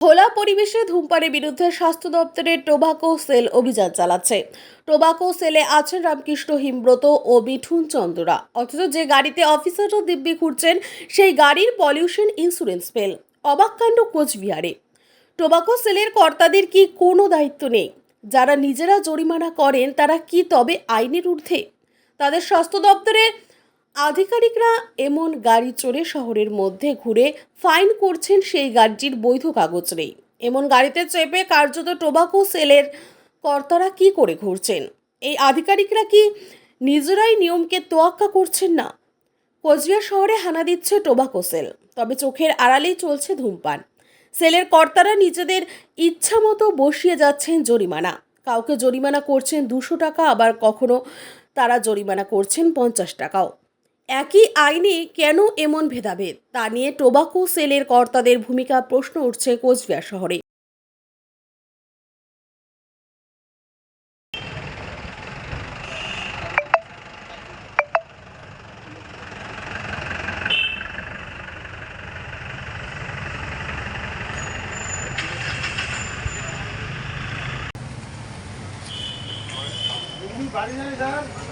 খোলা পরিবেশে ধূমপানের বিরুদ্ধে স্বাস্থ্য দপ্তরের টোবাকো সেল অভিযান চালাচ্ছে। টোবাকো সেলে আছেন রামকৃষ্ণ হিমব্রত ও মিঠুন চন্দ্রা। অথচ যে গাড়িতে অফিসাররা দিব্যি ঘুরছেন সেই গাড়ির পলিউশন ইন্স্যুরেন্স ফেল অবাক কাণ্ড কোচবিহারে। টোবাকো সেলের কর্তাদের কি কোনো দায়িত্ব নেই? যারা নিজেরা জরিমানা করেন, তারা কি তবে আইনের ঊর্ধ্বে? তাদের স্বাস্থ্য দপ্তরের আধিকারিকরা এমন গাড়ি চড়ে শহরের মধ্যে ঘুরে ফাইন করছেন সেই গাড়িটির বৈধ কাগজ নেই। এমন গাড়িতে চেপে কার্যত টোবাকো সেলের কর্তারা কি করে ঘুরছেন? এই আধিকারিকরা কি নিজেরাই নিয়মকে তোয়াক্কা করছেন না? কোচবিহার শহরে হানা দিচ্ছে টোবাকো সেল, তবে চোখের আড়ালেই চলছে ধূমপান। সেলের কর্তারা নিজেদের ইচ্ছা মতো বসিয়ে যাচ্ছেন জরিমানা। কাউকে জরিমানা করছেন দুশো টাকা, আবার কখনো তারা জরিমানা করছেন পঞ্চাশ টাকাও। একই আইনে কেন এমন ভেদাভেদ? তা নিয়ে টোবাকো সেলের কর্তাদের ভূমিকা প্রশ্ন উঠছে কোচবিহার শহরে। বাড়ি যাই স্যার